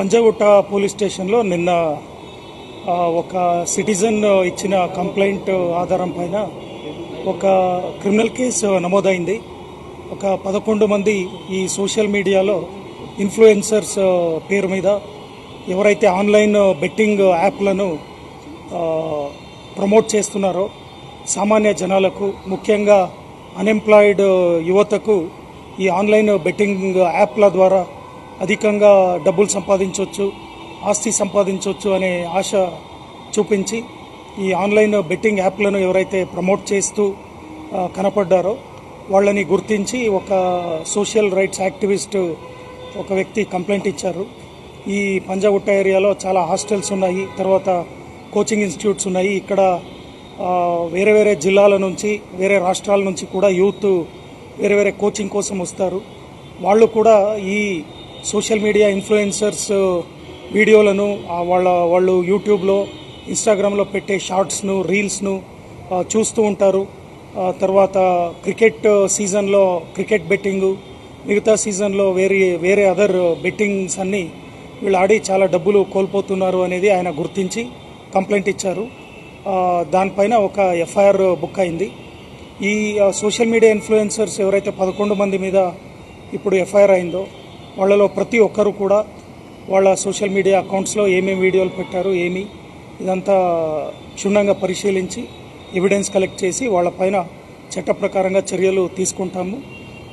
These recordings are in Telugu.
పంజాగుట్ట పోలీస్ స్టేషన్లో నిన్న ఒక సిటిజన్ ఇచ్చిన కంప్లైంట్ ఆధారం పైన ఒక క్రిమినల్ కేసు నమోదైంది. ఒక పదకొండు మంది ఈ సోషల్ మీడియాలో ఇన్ఫ్లుయెన్సర్స్ పేరు మీద ఎవరైతే ఆన్లైన్ బెట్టింగ్ యాప్లను ప్రమోట్ చేస్తున్నారో సామాన్య జనాలకు ముఖ్యంగా అన్ఎంప్లాయిడ్ యువతకు ఈ ఆన్లైన్ బెట్టింగ్ యాప్ల ద్వారా అధికంగా డబ్బులు సంపాదించవచ్చు ఆస్తి సంపాదించవచ్చు అనే ఆశ చూపించి ఈ ఆన్లైన్ బెట్టింగ్ యాప్లను ఎవరైతే ప్రమోట్ చేస్తూ కనపడ్డారో వాళ్ళని గుర్తించి ఒక సోషల్ రైట్స్ యాక్టివిస్ట్ ఒక వ్యక్తి కంప్లైంట్ ఇచ్చారు. ఈ పంజాగుట్ట ఏరియాలో చాలా హాస్టల్స్ ఉన్నాయి తర్వాత కోచింగ్ ఇన్స్టిట్యూట్స్ ఉన్నాయి. ఇక్కడ వేరే వేరే జిల్లాల నుంచి వేరే రాష్ట్రాల నుంచి కూడా యూత్ వేరే వేరే కోచింగ్ కోసం వస్తారు. వాళ్ళు కూడా ఈ సోషల్ మీడియా ఇన్ఫ్లుయెన్సర్స్ వీడియోలను వాళ్ళ వాళ్ళు యూట్యూబ్లో ఇన్స్టాగ్రామ్లో పెట్టే షార్ట్స్ను రీల్స్ను చూస్తూ ఉంటారు. తర్వాత క్రికెట్ సీజన్లో క్రికెట్ బెట్టింగు మిగతా సీజన్లో వేరే వేరే అదర్ బెట్టింగ్స్ అన్నీ వీళ్ళు ఆడి చాలా డబ్బులు కోల్పోతున్నారు అనేది ఆయన గుర్తించి కంప్లైంట్ ఇచ్చారు. దానిపైన ఒక ఎఫ్ఐఆర్ బుక్ అయింది. ఈ సోషల్ మీడియా ఇన్ఫ్లుయెన్సర్స్ ఎవరైతే పదకొండు మంది మీద ఇప్పుడు ఎఫ్ఐఆర్ అయిందో వాళ్ళలో ప్రతి ఒక్కరు కూడా వాళ్ళ సోషల్ మీడియా అకౌంట్స్లో ఏమేమి వీడియోలు పెట్టారు ఏమి ఇదంతా క్షుణ్ణంగా పరిశీలించి ఎవిడెన్స్ కలెక్ట్ చేసి వాళ్ళపైన చట్ట ప్రకారంగా చర్యలు తీసుకుంటాము.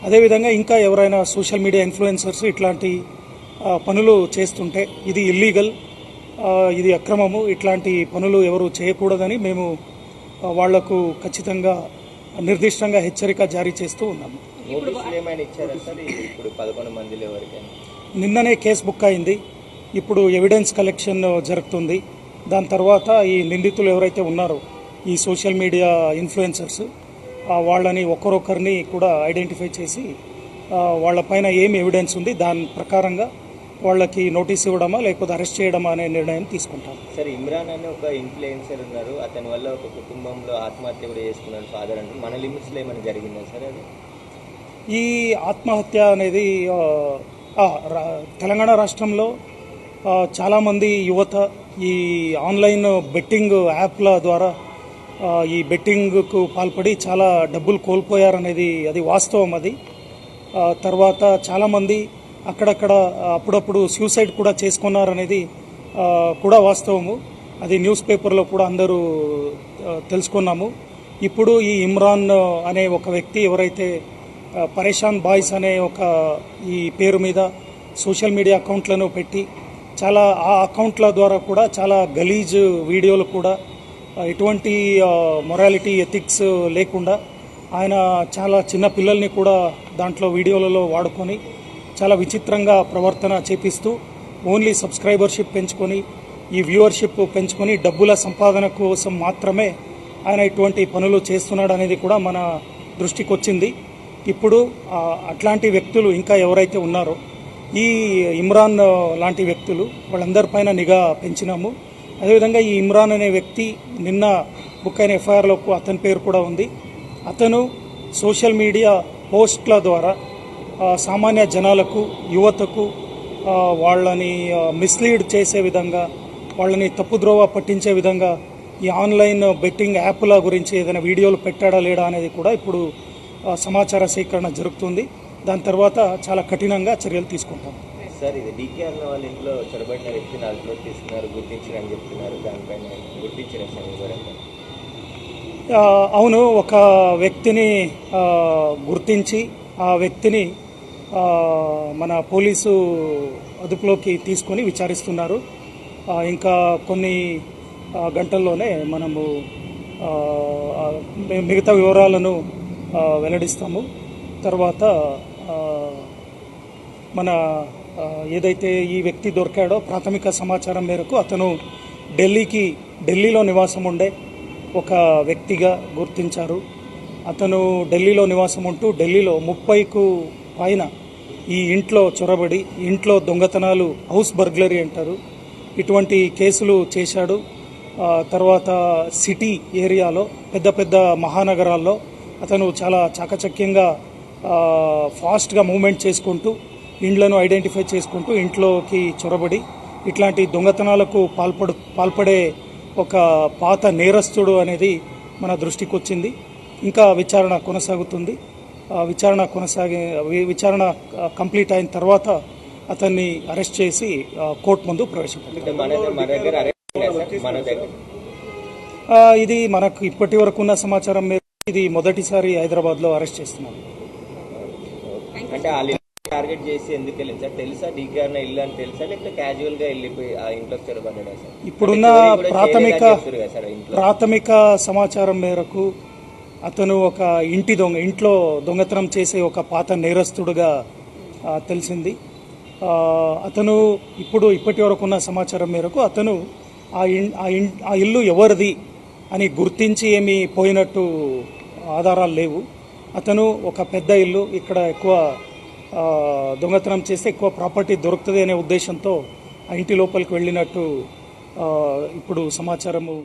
అదేవిధంగా ఇంకా ఎవరైనా సోషల్ మీడియా ఇన్ఫ్లుయెన్సర్స్ ఇట్లాంటి పనులు చేస్తుంటే ఇది ఇల్లీగల్ ఇది అక్రమము ఇట్లాంటి పనులు ఎవరు చేయకూడదని మేము వాళ్ళకు ఖచ్చితంగా నిర్దిష్టంగా హెచ్చరిక జారీ చేస్తూ ఉన్నాము నిన్ననే కేసు బుక్ అయింది. ఇప్పుడు ఎవిడెన్స్ కలెక్షన్ జరుగుతుంది. దాని తర్వాత ఈ నిందితులు ఎవరైతే ఉన్నారో ఈ సోషల్ మీడియా ఇన్ఫ్లుయెన్సర్స్ ఆ, వాళ్ళని ఒక్కరొక్కరిని కూడా ఐడెంటిఫై చేసి ఆ, వాళ్ళపైన ఏం ఎవిడెన్స్ ఉంది దాని ప్రకారంగా వాళ్ళకి నోటీస్ ఇవ్వడమా లేకపోతే అరెస్ట్ చేయడమా అనే నిర్ణయం తీసుకుంటాం. సార్ ఇమ్రాన్ అనే ఒక ఇన్ఫ్లుయెన్సర్ ఉన్నారు. అతని వల్ల ఒక కుటుంబంలో ఆత్మహత్య కూడా చేసుకున్నాడు ఫాదర్ అంటే మన లిమిట్స్లో ఏమైనా జరిగిందా సార్ అది? ఈ ఆత్మహత్య అనేది తెలంగాణ రాష్ట్రంలో చాలామంది యువత ఈ ఆన్లైన్ బెట్టింగ్ యాప్ల ద్వారా ఈ బెట్టింగ్కు పాల్పడి చాలా డబ్బులు కోల్పోయారనేది అది వాస్తవం అది. తర్వాత చాలామంది అక్కడక్కడ అప్పుడప్పుడు సూసైడ్ కూడా చేసుకున్నారనేది కూడా వాస్తవము. అది న్యూస్ పేపర్లో కూడా అందరూ తెలుసుకున్నాము. ఇప్పుడు ఈ ఇమ్రాన్ అనే ఒక వ్యక్తి ఎవరైతే పరేషాన్ బాయ్స్ అనే ఒక ఈ పేరు మీద సోషల్ మీడియా అకౌంట్లను పెట్టి చాలా ఆ అకౌంట్ల ద్వారా కూడా చాలా గలీజ్ వీడియోలు కూడా ఎటువంటి మొరాలిటీ ఎథిక్స్ లేకుండా ఆయన చాలా చిన్న పిల్లల్ని కూడా దాంట్లో వీడియోలలో వాడుకొని చాలా విచిత్రంగా ప్రవర్తన చేపిస్తూ ఓన్లీ సబ్స్క్రైబర్షిప్ పెంచుకొని ఈ వ్యూవర్షిప్ పెంచుకొని డబ్బుల సంపాదన కోసం మాత్రమే ఆయన ఇటువంటి పనులు చేస్తున్నాడు అనేది కూడా మన దృష్టికి వచ్చింది ఇప్పుడు అట్లాంటి వ్యక్తులు ఇంకా ఎవరైతే ఉన్నారో ఈ ఇమ్రాన్ లాంటి వ్యక్తులు వాళ్ళందరిపైన నిఘా పెంచినాము. అదేవిధంగా ఈ ఇమ్రాన్ అనే వ్యక్తి నిన్న బుక్ అయిన ఎఫ్ఐఆర్లో అతని పేరు కూడా ఉంది. అతను సోషల్ మీడియా పోస్ట్ల ద్వారా సామాన్య జనాలకు యువతకు వాళ్ళని మిస్లీడ్ చేసే విధంగా వాళ్ళని తప్పుద్రోవ పట్టించే విధంగా ఈ ఆన్లైన్ బెట్టింగ్ యాప్ల గురించి ఏదైనా వీడియోలు పెట్టాడా లేడా అనేది కూడా ఇప్పుడు సమాచార సేకరణ జరుగుతుంది. దాని తర్వాత చాలా కఠినంగా చర్యలు తీసుకుంటాం. సార్ ఇది డీకే అన్న వాళ్ళ ఇంట్లో చొరబడిన వ్యక్తిని అదుపులోకి తీసుకున్నారు గుర్తించారని చెప్తున్నారు. దానిపైన గుర్తించిన అవును ఒక వ్యక్తిని గుర్తించి ఆ వ్యక్తిని మన పోలీసు అదుపులోకి తీసుకొని విచారిస్తున్నారు. ఇంకా కొన్ని గంటల్లోనే మనము మిగతా వివరాలను వెల్లడిస్తాము. తర్వాత మన ఏదైతే ఈ వ్యక్తి దొరికాడో ప్రాథమిక సమాచారం మేరకు అతను ఢిల్లీకి ఢిల్లీలో నివాసం ఉండే ఒక వ్యక్తిగా గుర్తించారు. అతను ఢిల్లీలో నివాసం ఉంటూ ఢిల్లీలో ముప్పైకు పైన ఈ ఇంట్లో చొరబడి ఇంట్లో దొంగతనాలు హౌస్ బర్గ్లరీ అంటారు. ఇటువంటి కేసులు చేశాడు. తర్వాత సిటీ ఏరియాలో పెద్ద పెద్ద మహానగరాల్లో అతను చాలా చాకచక్యంగా ఫాస్ట్గా మూవ్మెంట్ చేసుకుంటూ ఇండ్లను ఐడెంటిఫై చేసుకుంటూ ఇంట్లోకి చొరబడి ఇట్లాంటి దొంగతనాలకు పాల్పడు పాల్పడే ఒక పాత నేరస్తుడు అనేది మన దృష్టికి వచ్చింది ఇంకా విచారణ కొనసాగుతుంది. విచారణ కొనసాగే విచారణ కంప్లీట్ అయిన తర్వాత అతన్ని అరెస్ట్ చేసి కోర్టు ముందు ప్రవేశపెట్టారు. ఇది మనకు ఇప్పటి వరకు ఉన్న సమాచారం మేరకు ఇది మొదటిసారి హైదరాబాద్లో అరెస్ట్ చేస్తున్నారు. అంటే టార్గెట్ చేసి ఎందుకు వెళ్ళింది సార్? తెలుసా? డీకే అన్న ఇల్లు అని తెలుసా? లేకపోతే క్యాజువల్గా వెళ్ళిపోయి ఆ ఇంట్లోకి చొరబడ్డా సార్? ఇప్పుడున్న ప్రాథమిక ప్రాథమిక సమాచారం మేరకు అతను ఒక ఇంటి దొంగ ఇంట్లో దొంగతనం చేసే ఒక పాత నేరస్తుడుగా తెలిసింది. అతను ఇప్పుడు ఇప్పటి వరకు ఉన్న సమాచారం మేరకు అతను ఆ ఇన్ ఆ ఇన్ ఆ ఇల్లు ఎవరిది అని గుర్తించి ఏమీ పోయినట్టు ఆధారాలు లేవు. అతను ఒక పెద్ద ఇల్లు ఇక్కడ ఎక్కువ దొంగతనం చేస్తే ఎక్కువ ప్రాపర్టీ దొరుకుతుంది అనే ఉద్దేశంతో ఆ ఇంటి లోపలికి వెళ్ళినట్టు ఇప్పుడు సమాచారము